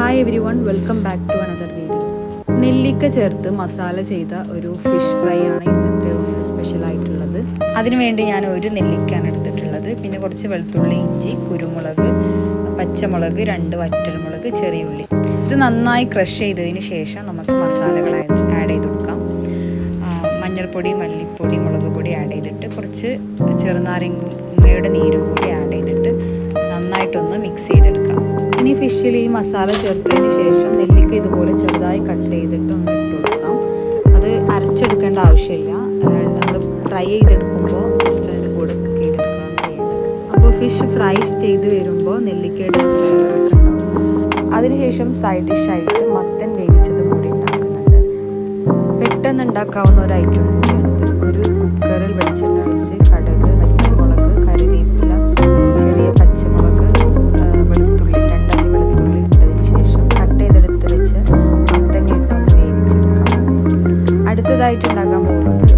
Hi everyone welcome back to another video നെല്ലിക്ക ചേർത്ത് മസാല ചെയ്ത ഒരു ഫിഷ് ഫ്രൈ ആണ് ഇന്നത്തെ സ്പെഷ്യൽ ആയിട്ടുള്ളത്. അതിനുവേണ്ടി ഞാൻ ഒരു നെല്ലിക്കാണ് എടുത്തിട്ടുള്ളത്. പിന്നെ കുറച്ച് വെളുത്തുള്ളി ഇഞ്ചി കുരുമുളക് പച്ചമുളക് രണ്ട് വറ്റൽമുളക് ചെറിയ ഉള്ളി. ഇത് നന്നായി ക്രഷ് ചെയ്തതിന് ശേഷം നമുക്ക് മസാലകൾ ആഡ് ചെയ്ത് കൊടുക്കാം. മഞ്ഞൾപ്പൊടി മല്ലിപ്പൊടി മുളക് പൊടി ആഡ് ചെയ്തിട്ട് കുറച്ച് ചെറുനാരങ്ങയുടെ നീരും കൂടി ആഡ് ചെയ്തിട്ട് നന്നായിട്ടൊന്ന് മിക്സ് ചെയ്തെടുക്കാം. ഇനി ഫിഷിൽ ഈ മസാല ചേർത്തതിന് ശേഷം നെല്ലിക്ക ഇതുപോലെ ചെറുതായി കട്ട് ചെയ്തിട്ട് ഒന്ന് ഇട്ട് കൊടുക്കാം. അത് അരച്ചെടുക്കേണ്ട ആവശ്യമില്ല. നമ്മൾ ഫ്രൈ ചെയ്തെടുക്കുമ്പോൾ ജസ്റ്റ് അതിന്റെ കൂടെ കുക്ക് ചെയ്യേണ്ടത്. അപ്പോൾ ഫിഷ് ഫ്രൈ ചെയ്ത് വരുമ്പോൾ നെല്ലിക്കയുടെ അതിനുശേഷം സൈഡ് ഡിഷായിട്ട് മത്തൻ വേവിച്ചതും കൂടി ഉണ്ടാക്കുന്നുണ്ട്. പെട്ടെന്ന് ഉണ്ടാക്കാവുന്ന ഒരു ഐറ്റം ചെറുതായിട്ടുണ്ടാക്കാൻ പോകുന്നത്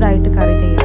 ചെറുതായിട്ട് കറി ചെയ്യാം